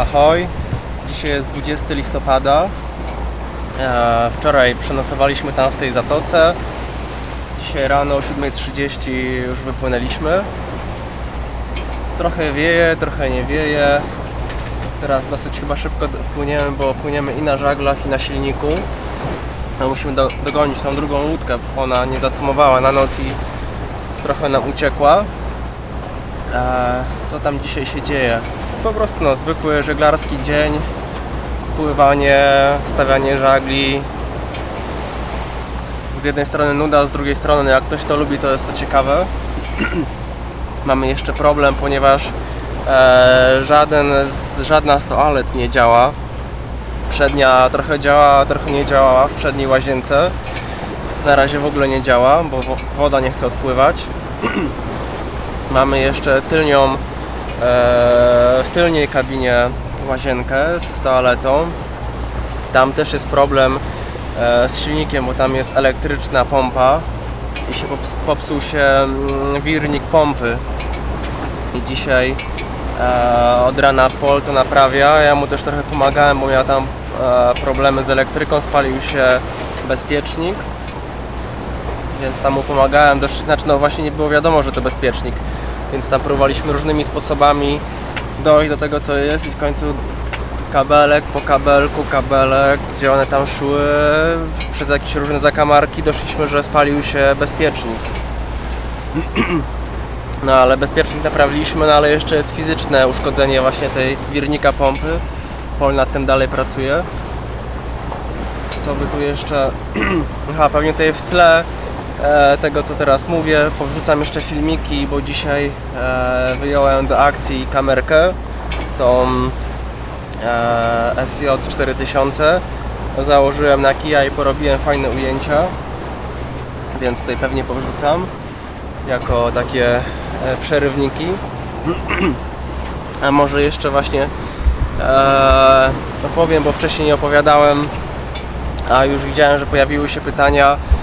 Ahoj, dzisiaj jest 20 listopada. E, Wczoraj przenocowaliśmy tam w tej zatoce. Dzisiaj rano o 7.30 już wypłynęliśmy. Trochę wieje, trochę nie wieje. Teraz dosyć chyba szybko płyniemy, bo płyniemy i na żaglach, i na silniku. No, musimy do, dogonić tą drugą łódkę. Ona nie zacumowała na noc i trochę nam uciekła. E, co tam dzisiaj się dzieje? Po prostu no, zwykły żeglarski dzień, pływanie, stawianie żagli. Z jednej strony nuda, z drugiej strony no, jak ktoś to lubi, to jest to ciekawe. Mamy jeszcze problem, ponieważ e, żaden z, żadna z toalet nie działa. Przednia trochę działa, trochę nie działała w przedniej łazience. Na razie w ogóle nie działa, bo wo- woda nie chce odpływać. Mamy jeszcze tylnią, w tylniej kabinie łazienkę z toaletą. Tam też jest problem e, z silnikiem, bo tam jest elektryczna pompa i się pops- popsuł się mm, wirnik pompy. I dzisiaj e, od rana Pol to naprawia. Ja mu też trochę pomagałem, bo miał tam e, problemy z elektryką, spalił się bezpiecznik więc tam mu pomagałem. Znaczy, no właśnie nie było wiadomo, że to bezpiecznik, więc tam próbowaliśmy różnymi sposobami dojść do tego, co jest i w końcu kabelek po kabelku, kabelek, gdzie one tam szły, przez jakieś różne zakamarki doszliśmy, że spalił się bezpiecznik. No ale bezpiecznik naprawiliśmy, no ale jeszcze jest fizyczne uszkodzenie właśnie tej wirnika pompy. Pol nad tym dalej pracuje. Co by tu jeszcze... Aha, pewnie tutaj w tle tego co teraz mówię, powrzucam jeszcze filmiki, bo dzisiaj e, wyjąłem do akcji kamerkę, tą e, SJ 4000. Założyłem na kija i porobiłem fajne ujęcia, więc tutaj pewnie powrzucam jako takie e, przerywniki. A może jeszcze właśnie e, opowiem, bo wcześniej nie opowiadałem, a już widziałem, że pojawiły się pytania e,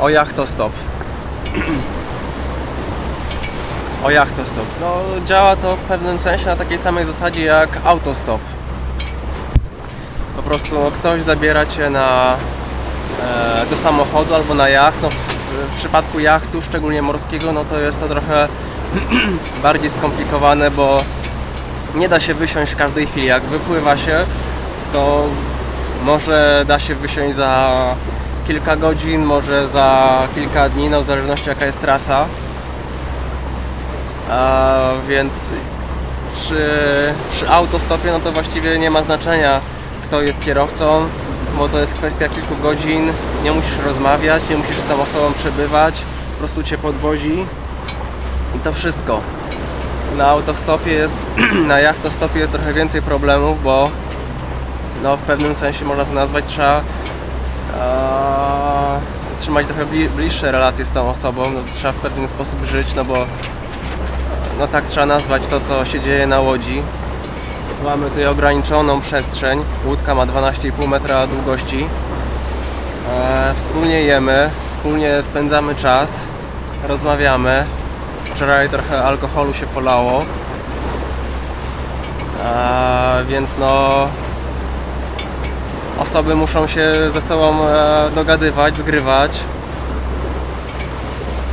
o jachtostop. o jachtostop. No, działa to w pewnym sensie na takiej samej zasadzie jak autostop. Po prostu no, ktoś zabiera Cię na, e, do samochodu albo na jacht. No, w, w przypadku jachtu, szczególnie morskiego, no to jest to trochę bardziej skomplikowane, bo nie da się wysiąść w każdej chwili. Jak wypływa się, to może da się wysiąść za kilka godzin, może za kilka dni, no w zależności jaka jest trasa. A, więc przy, przy autostopie no to właściwie nie ma znaczenia kto jest kierowcą, bo to jest kwestia kilku godzin, nie musisz rozmawiać, nie musisz z tą osobą przebywać, po prostu Cię podwozi i to wszystko. Na autostopie jest, na jachtostopie jest trochę więcej problemów, bo no w pewnym sensie można to nazwać, trzeba e, trzymać trochę bli, bliższe relacje z tą osobą, no, trzeba w pewien sposób żyć, no bo no tak trzeba nazwać to, co się dzieje na łodzi. Mamy tutaj ograniczoną przestrzeń, łódka ma 12,5 metra długości. E, wspólnie jemy, wspólnie spędzamy czas, rozmawiamy. Wczoraj trochę alkoholu się polało. E, więc no osoby muszą się ze sobą e, dogadywać, zgrywać.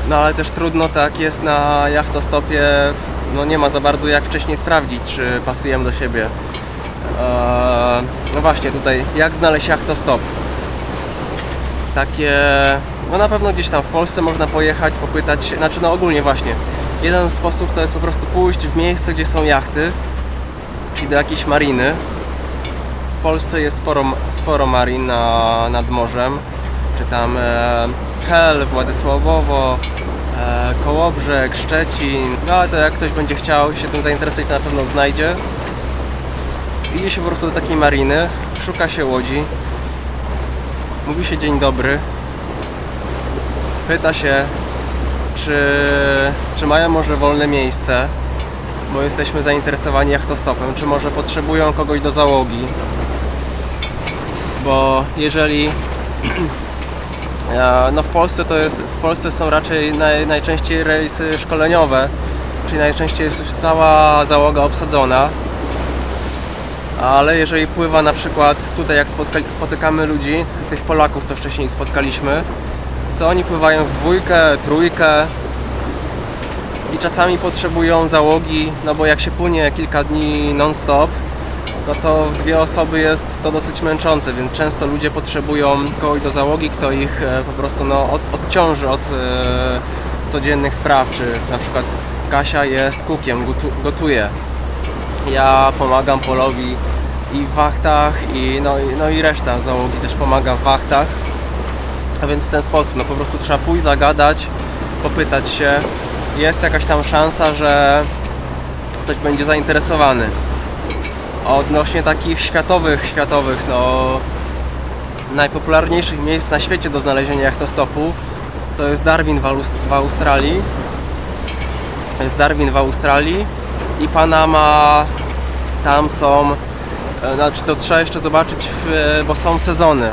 No ale też trudno tak jest na jachtostopie, no nie ma za bardzo jak wcześniej sprawdzić, czy pasujemy do siebie. Eee, no właśnie tutaj, jak znaleźć jachtostop? Takie, no na pewno gdzieś tam w Polsce można pojechać, popytać, znaczy no ogólnie właśnie. Jeden sposób to jest po prostu pójść w miejsce, gdzie są jachty, czyli do jakiejś mariny. W Polsce jest sporo, sporo marin na, nad morzem, czy tam e, Hel, Władysławowo, e, Kołobrzeg, Szczecin. No ale to jak ktoś będzie chciał się tym zainteresować, to na pewno znajdzie. Idzie się po prostu do takiej mariny, szuka się łodzi, mówi się dzień dobry, pyta się, czy, czy mają może wolne miejsce, bo jesteśmy zainteresowani jachtostopem, czy może potrzebują kogoś do załogi. Bo jeżeli E, No w Polsce to jest, w Polsce są raczej naj, najczęściej rejsy szkoleniowe, czyli najczęściej jest już cała załoga obsadzona. Ale jeżeli pływa na przykład tutaj jak spotykamy ludzi, tych Polaków, co wcześniej spotkaliśmy, to oni pływają w dwójkę, trójkę i czasami potrzebują załogi, no bo jak się płynie kilka dni non-stop, no to w dwie osoby jest to dosyć męczące, więc często ludzie potrzebują kogoś do załogi, kto ich e, po prostu no, od, odciąży od e, codziennych spraw, czy na przykład Kasia jest kukiem, gotu, gotuje. Ja pomagam Polowi i w wachtach, i, no, no i reszta załogi też pomaga w wachtach. A więc w ten sposób, no po prostu trzeba pójść, zagadać, popytać się. Jest jakaś tam szansa, że ktoś będzie zainteresowany. Odnośnie takich światowych, światowych, no najpopularniejszych miejsc na świecie do znalezienia jachtostopu to jest Darwin w, Aust- w Australii. To jest Darwin w Australii i Panama. Tam są, e, znaczy to trzeba jeszcze zobaczyć, w, bo są sezony.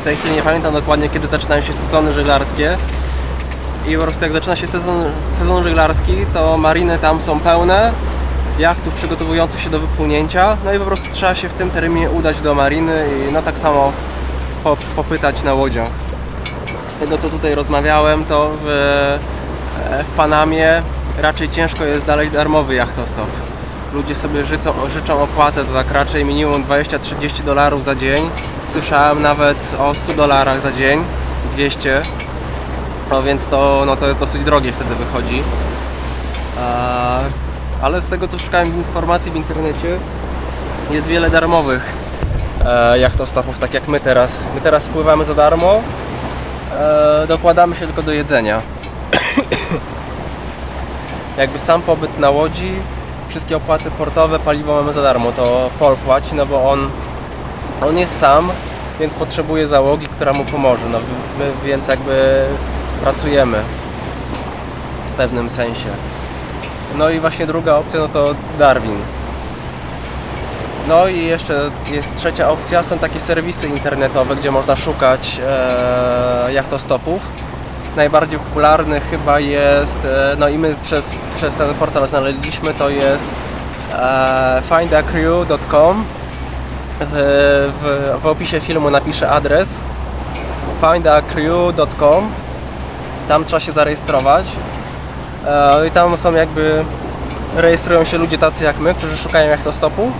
W tej chwili nie pamiętam dokładnie kiedy zaczynają się sezony żeglarskie. I po prostu jak zaczyna się sezon, sezon żeglarski, to mariny tam są pełne, jachtów przygotowujących się do wypłynięcia, no i po prostu trzeba się w tym terminie udać do mariny i no tak samo po, popytać na łodziach. Z tego co tutaj rozmawiałem, to w, e, w Panamie raczej ciężko jest znaleźć darmowy jachtostop. Ludzie sobie życzą, życzą opłatę, to tak raczej minimum 20-30 dolarów za dzień. Słyszałem nawet o 100 dolarach za dzień, 200. No więc to, no to jest dosyć drogie wtedy wychodzi. Ale z tego co szukałem informacji w internecie, jest wiele darmowych e, jachtostopów, tak jak my teraz. My teraz pływamy za darmo, e, dokładamy się tylko do jedzenia. Jakby sam pobyt na łodzi, wszystkie opłaty portowe, paliwo mamy za darmo, to Pol płaci, no bo on, on jest sam, więc potrzebuje załogi, która mu pomoże. No, my więc jakby pracujemy w pewnym sensie. No i właśnie druga opcja no to Darwin. No i jeszcze jest trzecia opcja, są takie serwisy internetowe, gdzie można szukać e, jachtostopów. Najbardziej popularny chyba jest, e, no i my przez, przez ten portal znaleźliśmy, to jest e, findacrew.com. W, w, w opisie filmu napiszę adres findacrew.com tam trzeba się zarejestrować. E, i tam są jakby rejestrują się ludzie tacy jak my, którzy szukają jachtostopu.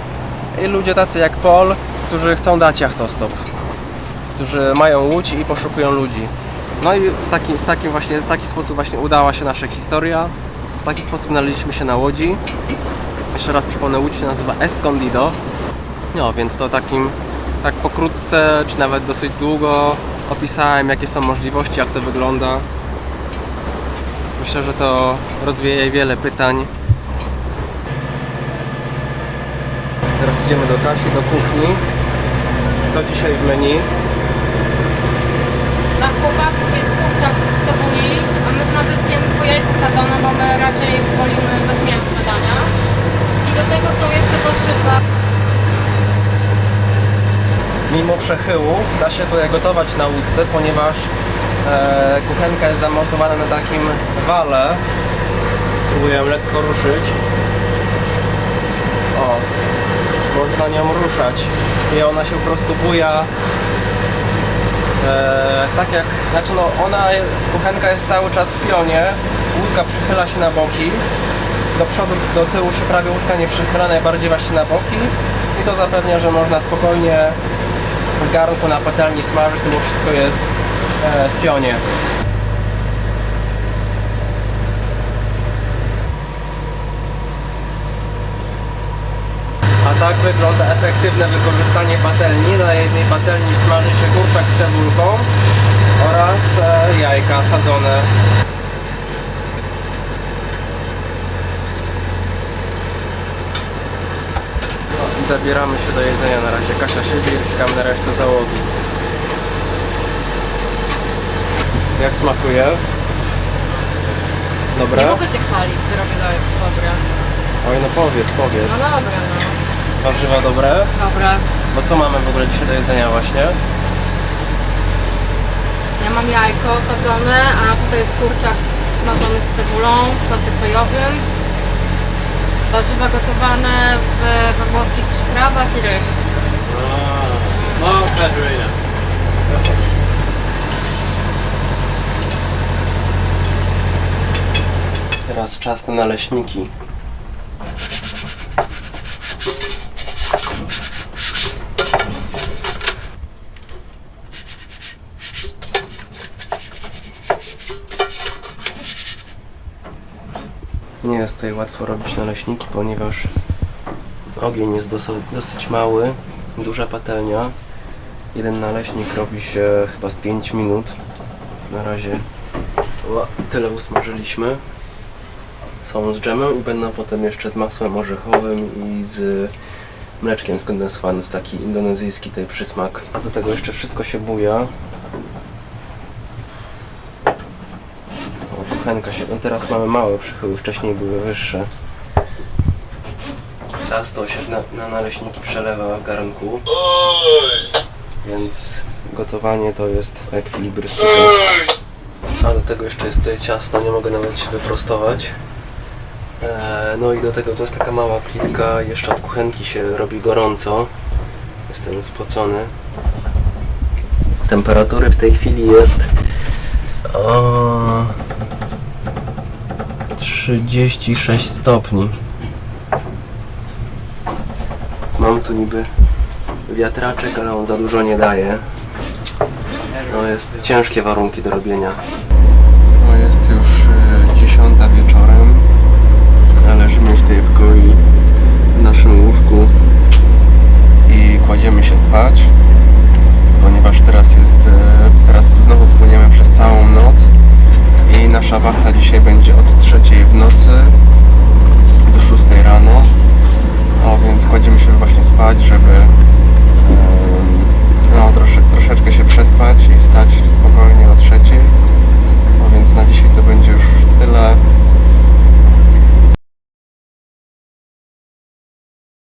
I ludzie tacy jak Paul, którzy chcą dać jachtostop. Którzy mają łódź i poszukują ludzi. No i w taki, w taki właśnie w taki sposób właśnie udała się nasza historia. W taki sposób znaleźliśmy się na łodzi. Jeszcze raz przypomnę, łódź się nazywa Escondido. No więc to takim tak pokrótce, czy nawet dosyć długo opisałem jakie są możliwości, jak to wygląda Myślę, że to rozwieje wiele pytań. Teraz idziemy do Kasi, do kuchni. Co dzisiaj w menu? Dla chłopaków jest kurczak z cebuli, a my z zjemy po jajku sadzone, bo my raczej wolimy bezmięsne dania. I do tego są jeszcze warzywa. Mimo przechyłów da się tutaj gotować na łódce, ponieważ kuchenka jest zamontowana na takim wale. Spróbuję lekko ruszyć. O, można nią ruszać. I ona się po prostu buja. E, tak jak, znaczy no ona, kuchenka jest cały czas w pionie, łódka przychyla się na boki, do przodu, do tyłu się prawie łódka nie przychyla, najbardziej właśnie na boki. I to zapewnia, że można spokojnie w garnku na patelni smażyć, bo wszystko jest e, w pionie. A tak wygląda efektywne wykorzystanie patelni. Na jednej patelni smaży się kurczak z cebulką oraz e, jajka sadzone. No i zabieramy się do jedzenia na razie. Kasia siedzi czekamy na resztę załogi. Jak smakuje? Dobre? Nie mogę się chwalić, że robię dobre. Oj no powiedz, powiedz. No dobra, no. Warzywa dobre? Dobre. Bo co mamy w ogóle dzisiaj do jedzenia właśnie? Ja mam jajko sadzone, a tutaj jest kurczak smażony z cebulą w sosie sojowym. Warzywa gotowane w, we włoskich przyprawach taki ryż. Small Katerina. Teraz czas na naleśniki. Nie jest tutaj łatwo robić naleśniki, ponieważ ogień jest dosyć, mały, duża patelnia. Jeden naleśnik robi się chyba z 5 minut. Na razie tyle usmażyliśmy. Są z dżemem i będą potem jeszcze z masłem orzechowym i z mleczkiem skondensowanym. Taki indonezyjski tutaj przysmak. A do tego jeszcze wszystko się buja. O, kuchenka się... No teraz mamy małe przychyły, wcześniej były wyższe. Ciasto się na, na naleśniki przelewa w garnku. Więc gotowanie to jest ekwilibrystyka. A do tego jeszcze jest tutaj ciasno, nie mogę nawet się wyprostować. Eee, no i do tego to jest taka mała plitka, jeszcze od kuchenki się robi gorąco. Jestem spocony. Temperatury w tej chwili jest o, 36 stopni. Mam tu niby wiatraczek, ale on za dużo nie daje. No jest ciężkie warunki do robienia. No jest już e, 10 tej wkoi w naszym łóżku i kładziemy się spać, ponieważ teraz jest, e, teraz znowu płyniemy przez całą noc